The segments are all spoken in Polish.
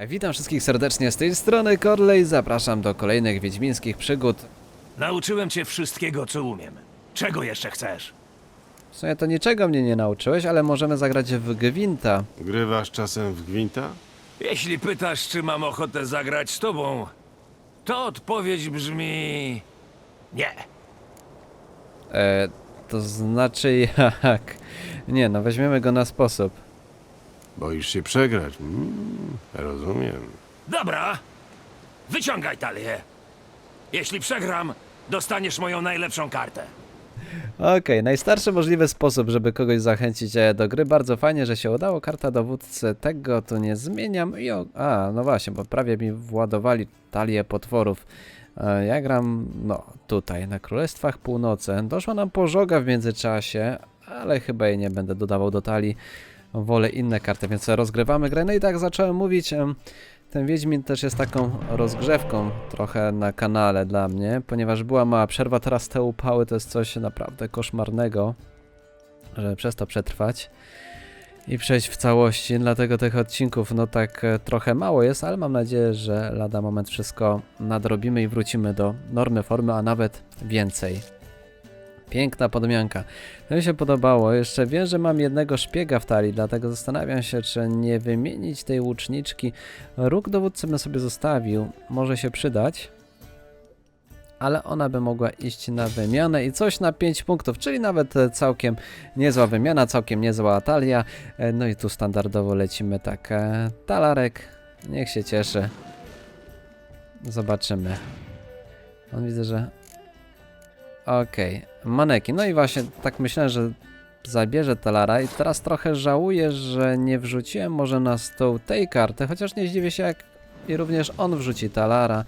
Witam wszystkich serdecznie z tej strony Corley, zapraszam do kolejnych wiedźmińskich przygód. Nauczyłem cię wszystkiego, co umiem. Czego jeszcze chcesz? W sumie to niczego mnie nie nauczyłeś, ale możemy zagrać w Gwinta. Grywasz czasem w gwinta? Jeśli pytasz, czy mam ochotę zagrać z tobą, to odpowiedź brzmi... Nie. E, to znaczy jak? Nie no, weźmiemy go na sposób. Boisz się przegrać? Mm, rozumiem. Dobra. Wyciągaj talię. Jeśli przegram, dostaniesz moją najlepszą kartę. Okej, najstarszy możliwy sposób, żeby kogoś zachęcić e, do gry. Bardzo fajnie, że się udało. Karta dowódcy, tego tu nie zmieniam. I o... A, no właśnie, bo prawie mi władowali talię potworów. E, Ja gram, no, tutaj, na Królestwach Północy. Doszła nam pożoga w międzyczasie, ale chyba jej nie będę dodawał do talii. Wolę inne karty, więc rozgrywamy grę. No i tak zacząłem mówić, ten Wiedźmin też jest taką rozgrzewką trochę na kanale dla mnie, ponieważ była mała przerwa, teraz te upały to jest coś naprawdę koszmarnego, żeby przez to przetrwać i przejść w całości, dlatego tych odcinków no tak e, trochę mało jest, ale mam nadzieję, że lada moment wszystko nadrobimy i wrócimy do normy formy, a nawet więcej. Piękna podmianka. To mi się podobało. Jeszcze wiem, że mam jednego szpiega w talii, dlatego zastanawiam się, czy nie wymienić tej łuczniczki. Róg dowódcy bym sobie zostawił. Może się przydać. Ale ona by mogła iść na wymianę i coś na 5 punktów, czyli nawet e, całkiem niezła wymiana, całkiem niezła talia. E, No i tu standardowo lecimy tak. e, Talarek, niech się cieszy. Zobaczymy. On widzę, że Okej, manekin. No i właśnie tak myślałem, że zabierze Talara i teraz trochę żałuję, że nie wrzuciłem może na stół tej karty, chociaż nie zdziwię się jak i również on wrzuci Talara.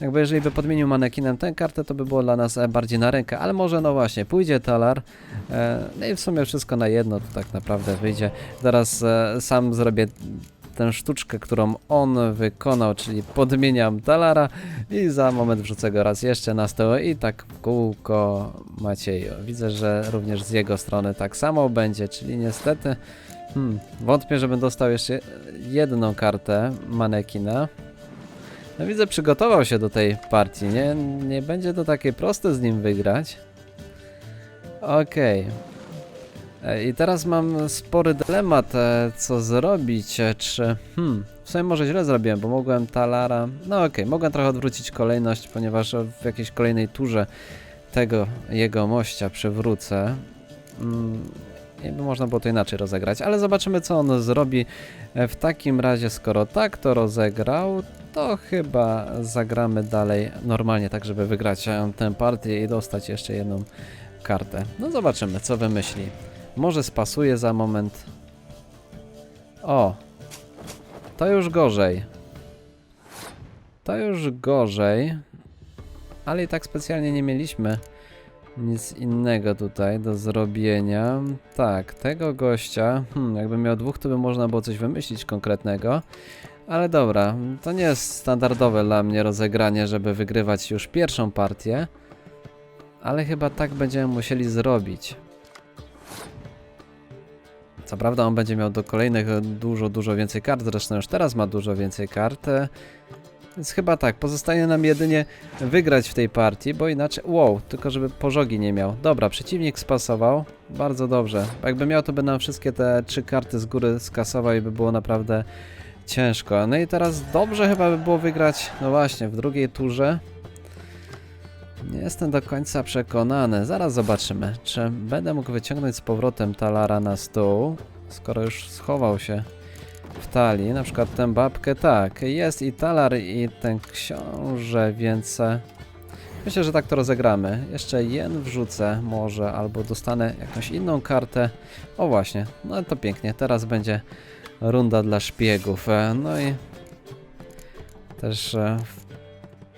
Jakby jeżeli by podmienił manekinem tę kartę, to by było dla nas bardziej na rękę, ale może no właśnie, pójdzie Talar, e, no i w sumie wszystko na jedno to tak naprawdę wyjdzie. Zaraz e, sam zrobię tę sztuczkę, którą on wykonał, czyli podmieniam Talara i za moment wrzucę go raz jeszcze na stół i tak w kółko Macieju. Widzę, że również z jego strony tak samo będzie, czyli niestety hmm, wątpię, żebym dostał jeszcze jedną kartę manekina. No widzę, przygotował się do tej partii, nie, nie będzie to takie proste z nim wygrać. Okej. E, I teraz mam spory dylemat, e, co zrobić, e, czy... Hmm, w sumie może źle zrobiłem, bo mogłem Talara... No okej, mogłem trochę odwrócić kolejność, ponieważ w jakiejś kolejnej turze tego jego mościa przywrócę. Mm, I by można było to inaczej rozegrać, ale zobaczymy co on zrobi. E, W takim razie, skoro tak to rozegrał, to chyba zagramy dalej normalnie, tak żeby wygrać e, tę partię i dostać jeszcze jedną kartę. No zobaczymy, co wymyśli. Może spasuje za moment. O! To już gorzej. To już gorzej. Ale i tak specjalnie nie mieliśmy nic innego tutaj do zrobienia. Tak, tego gościa, hmm, jakby miał dwóch, to by można było coś wymyślić konkretnego. Ale dobra, to nie jest standardowe dla mnie rozegranie, żeby wygrywać już pierwszą partię. Ale chyba tak będziemy musieli zrobić. Co prawda on będzie miał do kolejnych dużo, dużo więcej kart, zresztą już teraz ma dużo więcej kart. e, Więc chyba tak, pozostaje nam jedynie wygrać w tej partii, bo inaczej... Wow, tylko żeby pożogi nie miał. Dobra, przeciwnik spasował, bardzo dobrze. Jakby miał, to by nam wszystkie te trzy karty z góry skasował i by było naprawdę ciężko. No i teraz dobrze chyba by było wygrać, no właśnie, w drugiej turze. Nie jestem do końca przekonany. Zaraz zobaczymy, czy będę mógł wyciągnąć z powrotem talara na stół, skoro już schował się w talii. Na przykład tę babkę, tak, jest i talar i ten książę, więc e, myślę, że tak to rozegramy. Jeszcze jen wrzucę może, albo dostanę jakąś inną kartę. O właśnie, no to pięknie. Teraz będzie runda dla szpiegów. e, No i też e,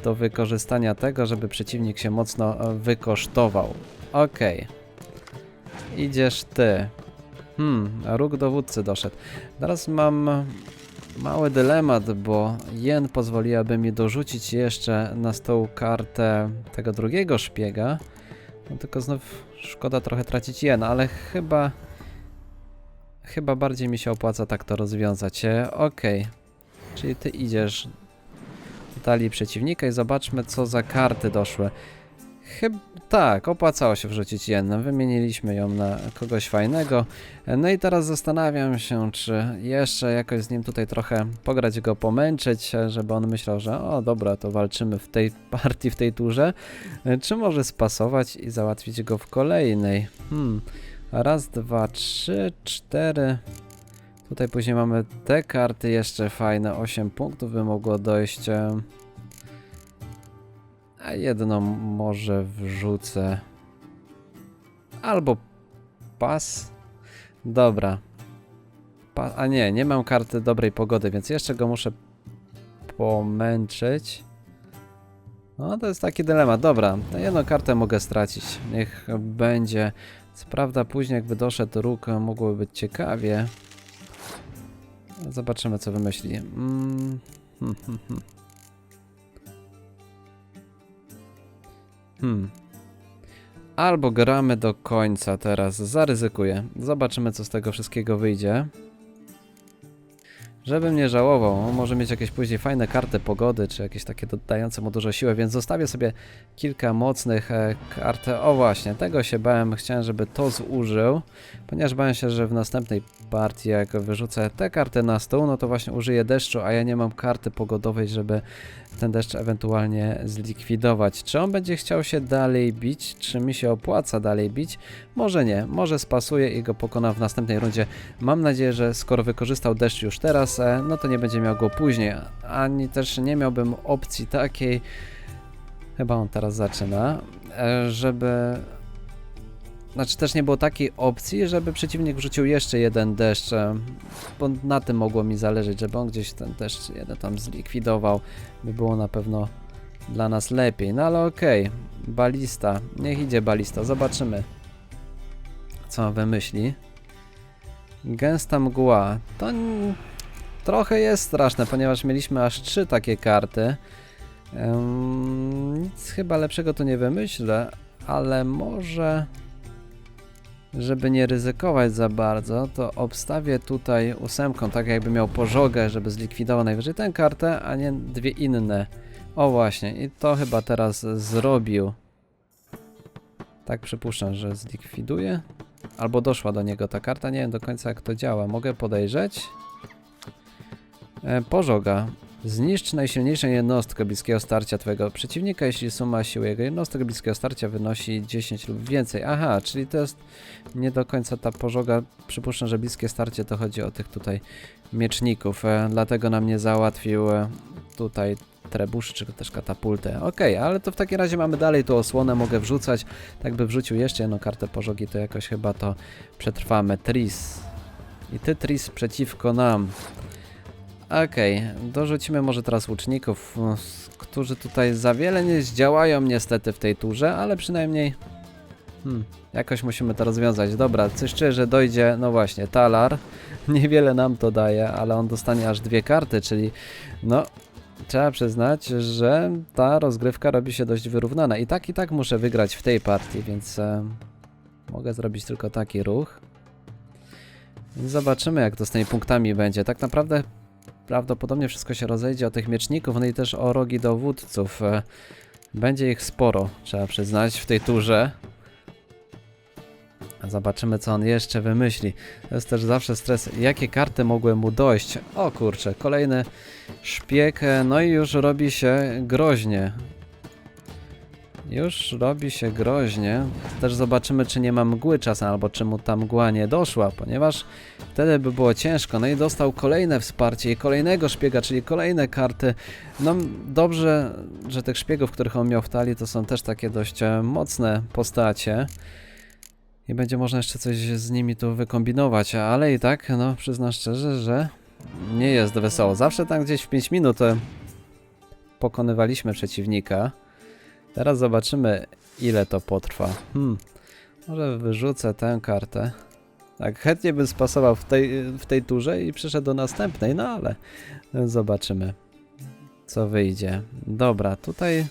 do wykorzystania tego, żeby przeciwnik się mocno e, wykosztował. Okej. Idziesz ty. Hmm, róg dowódcy doszedł. Teraz mam mały dylemat, bo jen pozwoliłaby mi dorzucić jeszcze na stół kartę tego drugiego szpiega. No tylko znów szkoda trochę tracić jen, ale chyba chyba bardziej mi się opłaca tak to rozwiązać. E, Okej. Czyli ty idziesz talii przeciwnika i zobaczmy, co za karty doszły. Chyba tak, opłacało się wrzucić jedną. Wymieniliśmy ją na kogoś fajnego. No i teraz zastanawiam się, czy jeszcze jakoś z nim tutaj trochę pograć go, pomęczyć, żeby on myślał, że o dobra, to walczymy w tej partii, w tej turze. Czy może spasować i załatwić go w kolejnej? Hmm. Raz, dwa, trzy, cztery. Tutaj później mamy te karty jeszcze fajne. 8 punktów by mogło dojść. em. A jedną może wrzucę. Albo pas. Dobra. Pa a nie, nie mam karty dobrej pogody, więc jeszcze go muszę pomęczyć. No to jest taki dylemat. Dobra, jedną kartę mogę stracić. Niech będzie. Co prawda później jakby doszedł róg, mogłoby być ciekawie. Zobaczymy co wymyśli. Mm. Hmm, hmm, hmm. Hmm. Albo gramy do końca teraz. Zaryzykuję. Zobaczymy, co z tego wszystkiego wyjdzie. Żebym nie żałował, on może mieć jakieś później fajne karty pogody, czy jakieś takie dodające mu dużo siły, więc zostawię sobie kilka mocnych e, kart. O właśnie, tego się bałem, chciałem, żeby to zużył, ponieważ bałem się, że w następnej partii, jak wyrzucę te karty na stół, no to właśnie użyję deszczu, a ja nie mam karty pogodowej, żeby ten deszcz ewentualnie zlikwidować. Czy on będzie chciał się dalej bić? Czy mi się opłaca dalej bić? Może nie, może spasuje i go pokona w następnej rundzie. Mam nadzieję, że skoro wykorzystał deszcz już teraz, e, no to nie będzie miał go później. Ani też nie miałbym opcji takiej, chyba on teraz zaczyna, e, żeby... Znaczy też nie było takiej opcji, żeby przeciwnik wrzucił jeszcze jeden deszcz, e, bo na tym mogło mi zależeć, żeby on gdzieś ten deszcz jeden tam zlikwidował, by było na pewno dla nas lepiej. No ale okej, balista, niech idzie balista, zobaczymy co on wymyśli. Gęsta mgła. To trochę jest straszne, ponieważ mieliśmy aż trzy takie karty. Em, nic chyba lepszego tu nie wymyślę, ale może, żeby nie ryzykować za bardzo, to obstawię tutaj ósemką, tak jakby miał pożogę, żeby zlikwidował najwyżej tę kartę, a nie dwie inne. O właśnie, i to chyba teraz zrobił. Tak przypuszczam, że zlikwiduje. Albo doszła do niego ta karta, nie wiem do końca jak to działa. Mogę podejrzeć. E, pożoga. Zniszcz najsilniejszą jednostkę bliskiego starcia twojego przeciwnika, jeśli suma siły jego jednostek bliskiego starcia wynosi 10 lub więcej. Aha, czyli to jest nie do końca ta pożoga. Przypuszczam, że bliskie starcie to chodzi o tych tutaj mieczników. E, dlatego nam nie załatwił e, tutaj trebuszy, czy też katapultę. Okej, ale to w takim razie mamy dalej tu osłonę, mogę wrzucać. Tak by wrzucił jeszcze jedną kartę pożogi, to jakoś chyba to przetrwamy. Tris. I ty, Tris, przeciwko nam. Okej, dorzucimy może teraz łuczników, którzy tutaj za wiele nie zdziałają niestety w tej turze, ale przynajmniej hmm, jakoś musimy to rozwiązać. Dobra, czuję, że dojdzie, no właśnie, Talar. Niewiele nam to daje, ale on dostanie aż dwie karty, czyli no trzeba przyznać, że ta rozgrywka robi się dość wyrównana. I tak i tak muszę wygrać w tej partii, więc e, mogę zrobić tylko taki ruch. Zobaczymy, jak to z tymi punktami będzie. Tak naprawdę prawdopodobnie wszystko się rozejdzie o tych mieczników, no i też o rogi dowódców. E, Będzie ich sporo, trzeba przyznać, w tej turze. Zobaczymy, co on jeszcze wymyśli. To jest też zawsze stres. Jakie karty mogły mu dojść? O kurczę, kolejny szpieg. e, No i już robi się groźnie. Już robi się groźnie. Też zobaczymy, czy nie ma mgły czasem, albo czy mu ta mgła nie doszła, ponieważ wtedy by było ciężko. No i dostał kolejne wsparcie i kolejnego szpiega, czyli kolejne karty. No dobrze, że tych szpiegów, których on miał w talii, to są też takie dość e, mocne postacie. I będzie można jeszcze coś z nimi tu wykombinować, ale i tak, no przyznam szczerze, że nie jest wesoło. Zawsze tam gdzieś w 5 minut e, pokonywaliśmy przeciwnika. Teraz zobaczymy, ile to potrwa. Hmm, może wyrzucę tę kartę. Tak, chętnie bym spasował w tej, w tej turze i przeszedł do następnej, no ale zobaczymy, co wyjdzie. Dobra, tutaj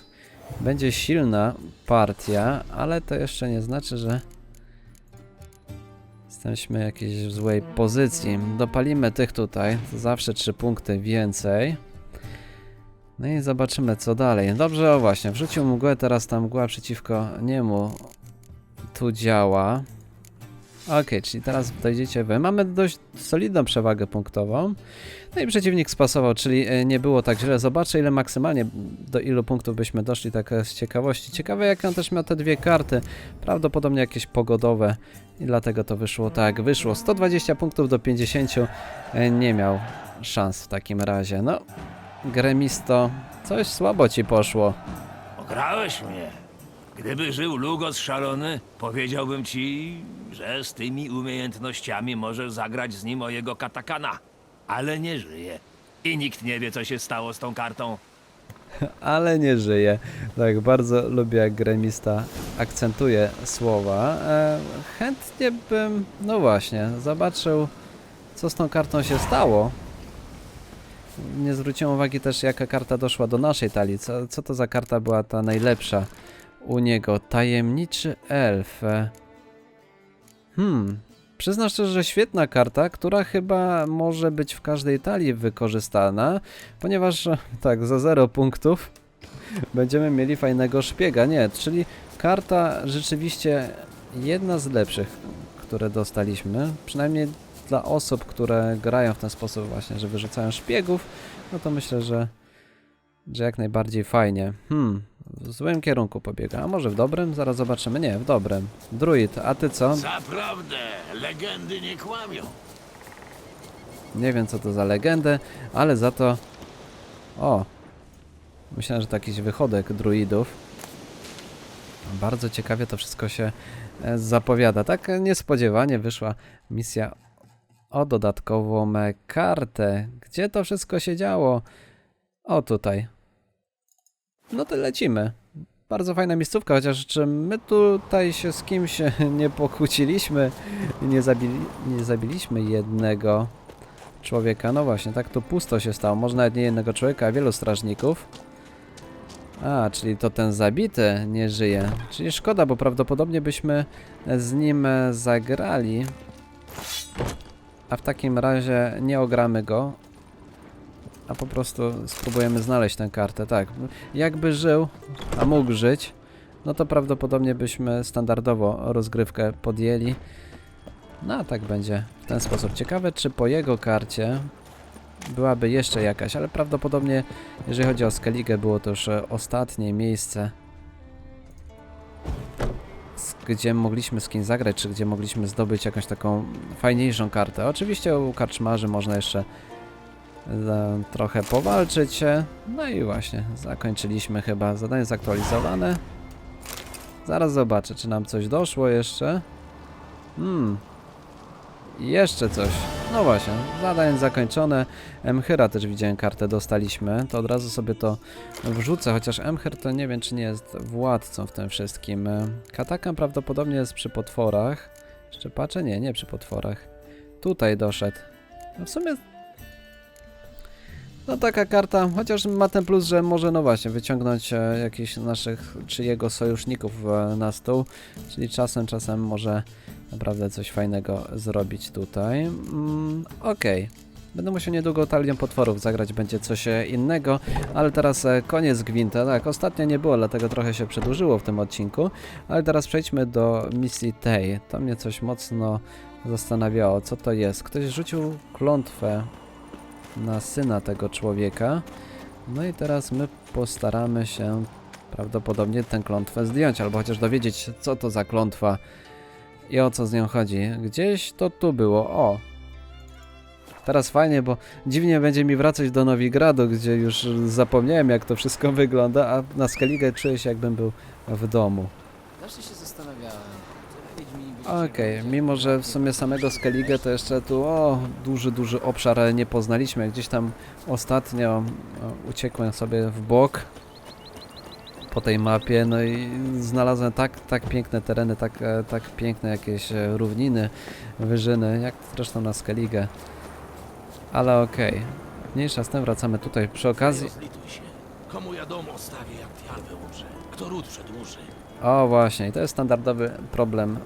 będzie silna partia, ale to jeszcze nie znaczy, że Jesteśmy w jakiejś złej pozycji. Dopalimy tych tutaj. Zawsze 3 punkty więcej. No i zobaczymy co dalej. Dobrze, o właśnie, wrzucił mgłę, teraz ta mgła przeciwko niemu tu działa. Okej, czyli teraz dojdziecie wy. Mamy dość solidną przewagę punktową. No i przeciwnik spasował, czyli e, nie było tak źle. Zobaczę ile maksymalnie, do ilu punktów byśmy doszli, tak e, z ciekawości. Ciekawe jak on też miał te dwie karty. Prawdopodobnie jakieś pogodowe i dlatego to wyszło tak. Wyszło 120 punktów do 50. E, Nie miał szans w takim razie. No, Gremisto, coś słabo ci poszło. Ograłeś mnie. Gdyby żył Lugos szalony, powiedziałbym ci, że z tymi umiejętnościami możesz zagrać z nim o jego katakana. Ale nie żyje. I nikt nie wie, co się stało z tą kartą. ale nie żyje. Tak, bardzo lubię jak gremista akcentuje słowa. E, chętnie bym, no właśnie, zobaczył, co z tą kartą się stało. Nie zwróciłem uwagi też, jaka karta doszła do naszej talii. Co, co to za karta była ta najlepsza u niego? Tajemniczy elf. Hmm. Przyznam szczerze, że świetna karta, która chyba może być w każdej talii wykorzystana, ponieważ tak, za 0 punktów będziemy mieli fajnego szpiega. Nie, czyli karta rzeczywiście jedna z lepszych, które dostaliśmy. Przynajmniej dla osób, które grają w ten sposób właśnie, że wyrzucają szpiegów, no to myślę, że, że jak najbardziej fajnie. Hmm, w złym kierunku pobiega. A może w dobrym? Zaraz zobaczymy. Nie, w dobrym. Druid, a ty co? Zaprawdę, legendy nie kłamią. Nie wiem co to za legendy, ale za to... O! Myślałem, że to jakiś wychodek druidów. Bardzo ciekawie to wszystko się e, zapowiada. Tak e, niespodziewanie wyszła misja o dodatkową kartę. Gdzie to wszystko się działo? O, tutaj. No to lecimy. Bardzo fajna miejscówka, chociaż czy my tutaj się z kimś nie pokłóciliśmy, nie, zabili, nie zabiliśmy jednego człowieka. No właśnie, tak tu pusto się stało. Może nawet nie jednego człowieka, a wielu strażników. A, czyli to ten zabity nie żyje. Czyli szkoda, bo prawdopodobnie byśmy z nim zagrali. A w takim razie nie ogramy go. A po prostu spróbujemy znaleźć tę kartę. Tak, jakby żył, a mógł żyć, no to prawdopodobnie byśmy standardowo rozgrywkę podjęli. No a tak będzie w ten sposób. Ciekawe, czy po jego karcie byłaby jeszcze jakaś, ale prawdopodobnie, jeżeli chodzi o Skellige, było to już ostatnie miejsce, gdzie mogliśmy z kim zagrać, czy gdzie mogliśmy zdobyć jakąś taką fajniejszą kartę. Oczywiście u karczmarzy można jeszcze e, trochę powalczyć. No i właśnie, zakończyliśmy chyba. Zadanie zaktualizowane. Zaraz zobaczę, czy nam coś doszło jeszcze. Hmm, jeszcze coś. No właśnie, zadanie zakończone. Emchyra też widziałem kartę, dostaliśmy. To od razu sobie to wrzucę, chociaż Emchyr to nie wiem, czy nie jest władcą w tym wszystkim. Katakan prawdopodobnie jest przy potworach. Szczepacze? Nie, nie przy potworach. Tutaj doszedł. No w sumie... No taka karta, chociaż ma ten plus, że może no właśnie wyciągnąć e, jakichś naszych, czy jego sojuszników e, na stół, czyli czasem, czasem może naprawdę coś fajnego zrobić tutaj. Mm, Okej. Będę musiał niedługo talią potworów zagrać, będzie coś e, innego, ale teraz e, koniec gwinta. Tak, ostatnio nie było, dlatego trochę się przedłużyło w tym odcinku, ale teraz przejdźmy do misji tej. To mnie coś mocno zastanawiało, co to jest. Ktoś rzucił klątwę na syna tego człowieka, no i teraz my postaramy się prawdopodobnie tę klątwę zdjąć, albo chociaż dowiedzieć, co to za klątwa i o co z nią chodzi. Gdzieś to tu było. O! Teraz fajnie, bo dziwnie będzie mi wracać do Nowigradu, gdzie już zapomniałem jak to wszystko wygląda, a na Skellige czuję się jakbym był w domu. Zawsze się zastanawiałem. Okej, wiedzieli, mimo że w sumie samego Skellige to jeszcze tu o, duży, duży obszar nie poznaliśmy. Gdzieś tam ostatnio uciekłem sobie w bok po tej mapie, no i znalazłem tak, tak piękne tereny, tak, e, tak piękne jakieś e, równiny, wyżyny, jak zresztą na Skellige. Ale okej, mniejsza z tym, wracamy tutaj przy Nie okazji. Komu ja dom ostawię, jak? Kto ród przedłuży? O właśnie, i to jest standardowy problem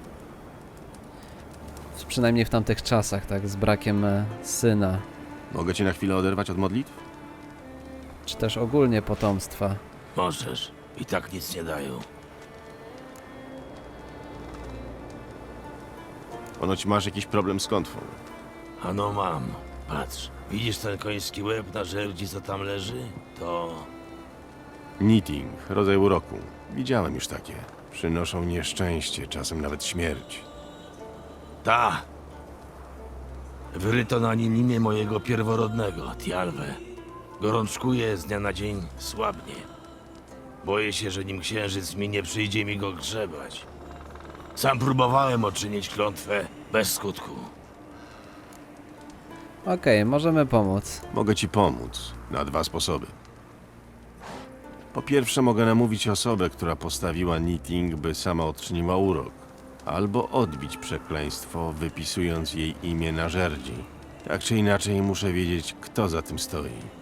przynajmniej w tamtych czasach, tak, z brakiem e, syna, Mogę cię na chwilę oderwać od modlitw? czy też ogólnie potomstwa. Możesz. I tak nic nie dają. Ponoć masz jakiś problem z klątwą. Ano mam. Patrz. Widzisz ten koński łeb na żerdzi, co tam leży? To... Knitting, rodzaj uroku. Widziałem już takie. Przynoszą nieszczęście, czasem nawet śmierć. Ta! Wyryto na nim imię mojego pierworodnego, Tialwe. Gorączkuje z dnia na dzień, słabnie. Boję się, że nim księżyc mi nie przyjdzie mi go grzebać. Sam próbowałem odczynić klątwę bez skutku. Okej, możemy pomóc. Mogę ci pomóc na dwa sposoby. Po pierwsze, mogę namówić osobę, która postawiła knitting, by sama odczyniła urok, albo odbić przekleństwo, wypisując jej imię na żerdzi. Tak czy inaczej, muszę wiedzieć, kto za tym stoi.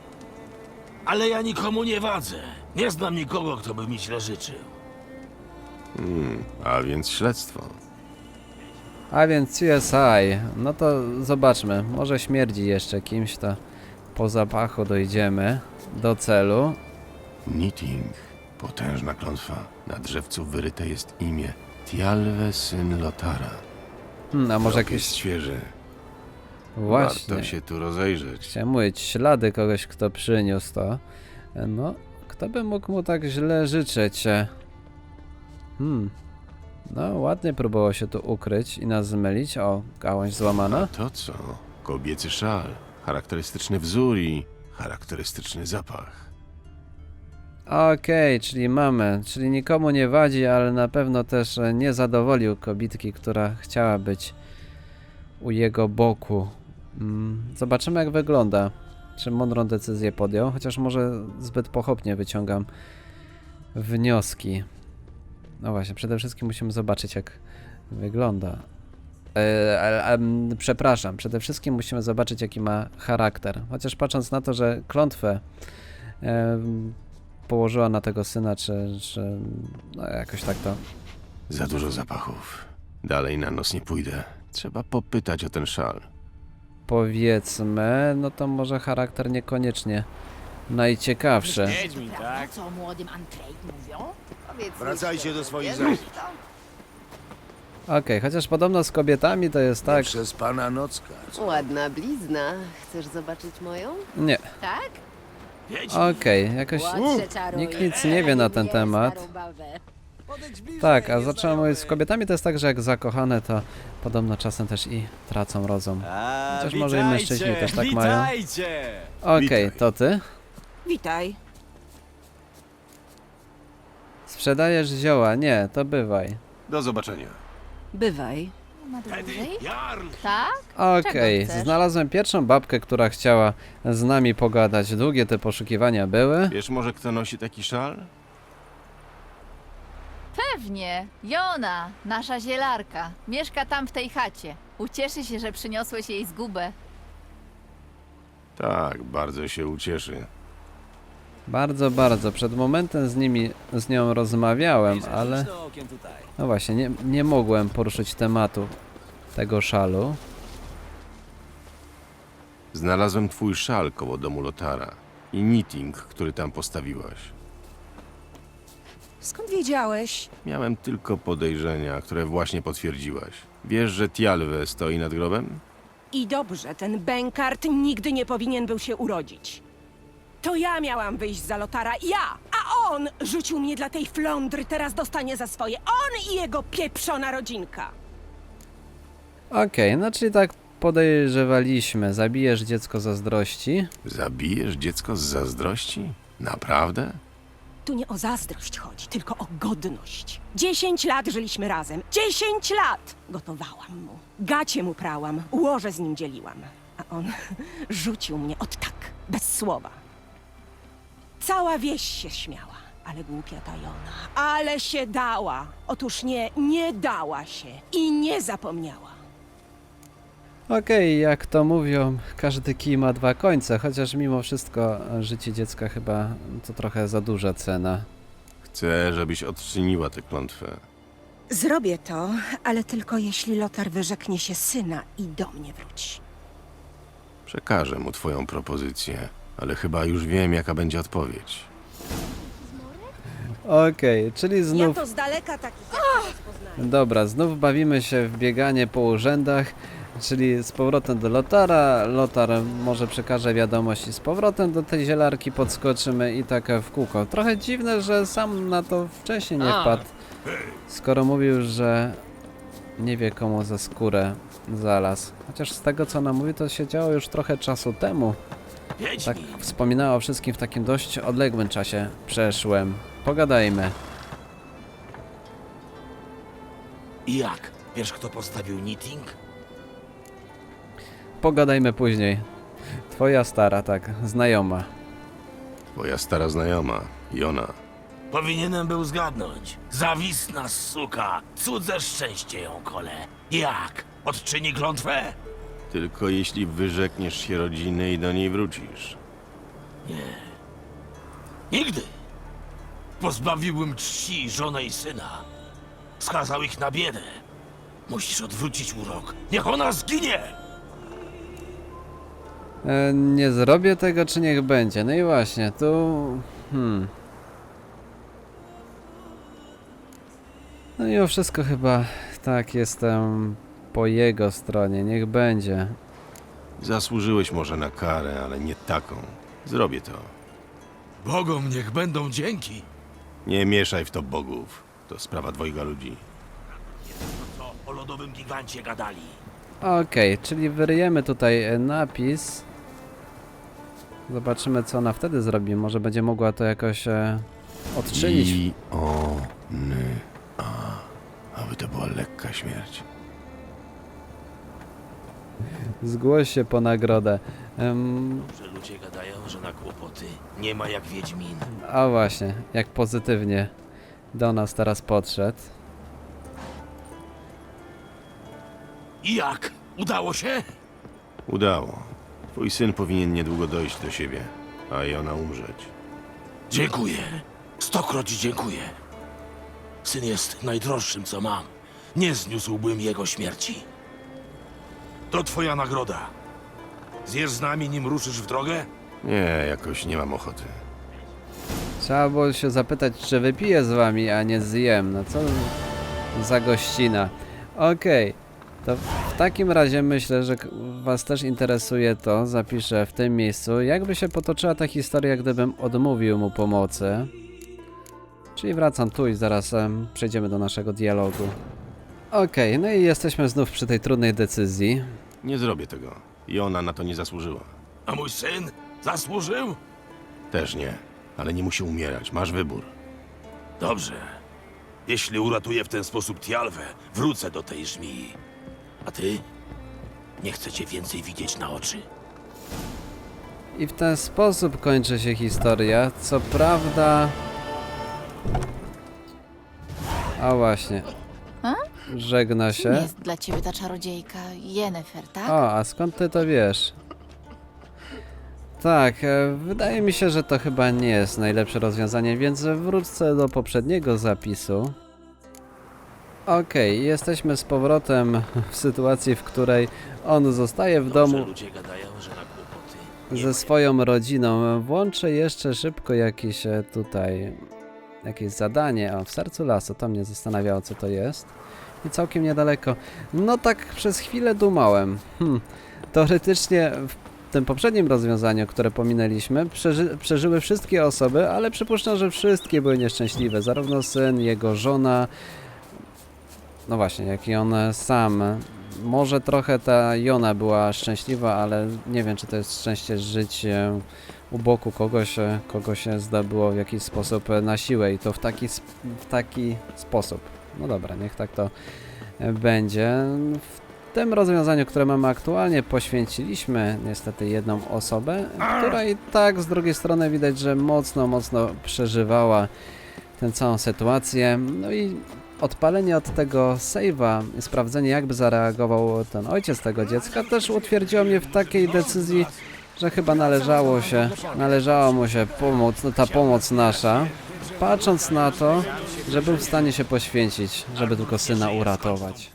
Ale ja nikomu nie wadzę. Nie znam nikogo, kto by mi źle życzył. A więc śledztwo. A więc CSI, no to zobaczmy, może śmierdzi jeszcze kimś, to po zapachu dojdziemy do celu. Knitting, potężna klątwa. Na drzewcu wyryte jest imię Tialwe, syn Lotara. Hmm, a może jakieś... jest świeży. Właśnie. Warto się tu rozejrzeć. Chciałem mówić, ślady kogoś, kto przyniósł to. No, kto by mógł mu tak źle życzyć? Hmm. No, ładnie próbowało się tu ukryć i nas zmylić. O, gałąź złamana. To co? Kobiecy szal, charakterystyczny wzór i charakterystyczny zapach. Okej, czyli mamy. Czyli nikomu nie wadzi, ale na pewno też e, nie zadowolił kobitki, która chciała być u jego boku. Mm, zobaczymy jak wygląda. Czy mądrą decyzję podjął, chociaż może zbyt pochopnie wyciągam wnioski. No właśnie, przede wszystkim musimy zobaczyć jak wygląda. E, e, przepraszam, przede wszystkim musimy zobaczyć jaki ma charakter. Chociaż patrząc na to, że klątwę em, położyła na tego syna, czy, czy no jakoś tak to. Za dużo zapachów. Dalej na nos nie pójdę. Trzeba popytać o ten szal. Powiedzmy, no to może charakter niekoniecznie najciekawszy. Wiedźmin, tak? Co o młodym mówią? Powiedz Wracajcie do swoich zajęć. Okej, chociaż podobno z kobietami to jest tak. Przez pana nocka. Ładna blizna. Chcesz zobaczyć moją? Nie, Tak? okej, jakoś. Czaruj. nikt nic nie wie na ten temat. starą. Tak, a zacząłem mówić z kobietami to jest tak, że jak zakochane to podobno czasem też i tracą rozum. A, Chociaż może i mężczyźni też tak mają. witajcie! Okej, Witaj. to ty? Witaj. Sprzedajesz zioła? Nie, to bywaj. Do zobaczenia. Bywaj. Dłużej? Jarl! Tak? Okej, chcesz? znalazłem pierwszą babkę, która chciała z nami pogadać. Długie te poszukiwania były. Wiesz może, kto nosi taki szal? Pewnie. Jona, nasza zielarka. Mieszka tam w tej chacie. Ucieszy się, że przyniosłeś jej zgubę. Tak, bardzo się ucieszy. Bardzo, bardzo. Przed momentem z nimi, z nią rozmawiałem, ale no właśnie, nie, nie mogłem poruszyć tematu tego szalu. Znalazłem twój szal koło domu Lotara i knitting, który tam postawiłaś. Skąd wiedziałeś? Miałem tylko podejrzenia, które właśnie potwierdziłaś. Wiesz, że Tialwe stoi nad grobem? I dobrze, ten bękart nigdy nie powinien był się urodzić. To ja miałam wyjść za Lotara, ja! A on rzucił mnie dla tej flądry, teraz dostanie za swoje. On i jego pieprzona rodzinka. Okej, no czyli tak podejrzewaliśmy. Zabijesz dziecko zazdrości. Zabijesz dziecko z zazdrości? Naprawdę? Tu nie o zazdrość chodzi, tylko o godność. Dziesięć lat żyliśmy razem. Dziesięć lat! Gotowałam mu. Gacie mu prałam, łoże z nim dzieliłam. A on rzucił mnie od tak, bez słowa. Cała wieś się śmiała, ale głupia ta Jona. Ale się dała. Otóż nie, nie dała się i nie zapomniała. Okej, jak to mówią, każdy kij ma dwa końce, chociaż mimo wszystko życie dziecka chyba to trochę za duża cena. Chcę, żebyś odczyniła tę klątwę. Zrobię to, ale tylko jeśli Lotar wyrzeknie się syna i do mnie wróci. Przekażę mu twoją propozycję, ale chyba już wiem, jaka będzie odpowiedź. Okej, czyli Ja znów... to z daleka takich jak. Dobra, znów bawimy się w bieganie po urzędach, czyli z powrotem do Lotara. Lotar może przekaże wiadomość i z powrotem do tej zielarki podskoczymy i tak w kółko. Trochę dziwne, że sam na to wcześniej nie wpadł, skoro mówił, że nie wie komu za skórę zalas. Chociaż z tego co nam mówi, to się działo już trochę czasu temu. Tak wspominała o wszystkim w takim dość odległym czasie przeszłem. Pogadajmy. i jak? Wiesz, kto postawił knitting? Pogadajmy później. Twoja stara, tak, znajoma. Twoja stara znajoma, Jona. Powinienem był zgadnąć. Zawisna suka. Cudze szczęście ją kole. Jak? Odczyni klątwę? Tylko jeśli wyrzekniesz się rodziny i do niej wrócisz. Nigdy. Pozbawiłbym czci żonę i syna. Skazał ich na biedę. Musisz odwrócić urok. Niech ona zginie! E, nie zrobię tego, czy niech będzie. No i właśnie, tu... Hmm. No mimo wszystko chyba tak jestem po jego stronie. Niech będzie. Zasłużyłeś może na karę, ale nie taką. Zrobię to. Bogom niech będą dzięki. Nie mieszaj w to bogów. To sprawa dwojga ludzi. Co o lodowym gigancie gadali. Okej, czyli wyryjemy tutaj e, napis. Zobaczymy, co ona wtedy zrobi. Może będzie mogła to jakoś e, odczynić. I o ny a. Aby to była lekka śmierć. Zgłoś się po nagrodę. Em, Że ludzie gadają, że na kłopoty nie ma jak Wiedźmin. a właśnie, jak pozytywnie do nas teraz podszedł. I jak? Udało się? Udało. Twój syn powinien niedługo dojść do siebie, a Jona umrzeć. Dziękuję. Stokroć dziękuję. Syn jest najdroższym, co mam. Nie zniósłbym jego śmierci. To twoja nagroda. Zjesz z nami, nim ruszysz w drogę? Nie, jakoś nie mam ochoty. Trzeba było się zapytać, czy wypiję z wami, a nie zjem. No co za gościna. Okej, to w takim razie myślę, że was też interesuje to, zapiszę w tym miejscu, jakby się potoczyła ta historia, gdybym odmówił mu pomocy. Czyli wracam tu i zaraz em, przejdziemy do naszego dialogu. Okej, no i jesteśmy znów przy tej trudnej decyzji. Nie zrobię tego. Jona na to nie zasłużyła. A mój syn zasłużył? Też nie, ale nie musi umierać. Masz wybór. Dobrze. Jeśli uratuję w ten sposób Tialwę, wrócę do tej żmii. A ty? Nie chcę cię więcej widzieć na oczy. I w ten sposób kończy się historia. Co prawda. A właśnie. A? Żegna Kim się. jest dla ciebie ta czarodziejka Yennefer, tak? O, a skąd ty to wiesz? Tak, e, wydaje mi się, że to chyba nie jest najlepsze rozwiązanie, więc wrócę do poprzedniego zapisu. Okej, jesteśmy z powrotem w sytuacji, w której on zostaje w domu ze swoją rodziną. Włączę jeszcze szybko jakieś e, tutaj jakieś zadanie. O, w sercu lasu, to mnie zastanawiało, co to jest. I całkiem niedaleko. No tak przez chwilę dumałem. Hmm. Teoretycznie w tym poprzednim rozwiązaniu, które pominęliśmy, przeży przeżyły wszystkie osoby, ale przypuszczam, że wszystkie były nieszczęśliwe. Zarówno syn, jego żona, no właśnie, jak i on sam. Może trochę ta Jona była szczęśliwa, ale nie wiem, czy to jest szczęście żyć e, u boku kogoś, e, kogo się zdobyło w jakiś sposób e, na siłę i to w taki, w taki sposób. No dobra, niech tak to będzie. W tym rozwiązaniu, które mamy aktualnie, poświęciliśmy niestety jedną osobę, która i tak z drugiej strony widać, że mocno, mocno przeżywała tę całą sytuację. No i odpalenie od tego save'a i sprawdzenie jakby zareagował ten ojciec tego dziecka też utwierdziło mnie w takiej decyzji, że chyba należało się, należało mu się pomóc, ta pomoc nasza. patrząc na to, że był w stanie się poświęcić, żeby tylko syna uratować.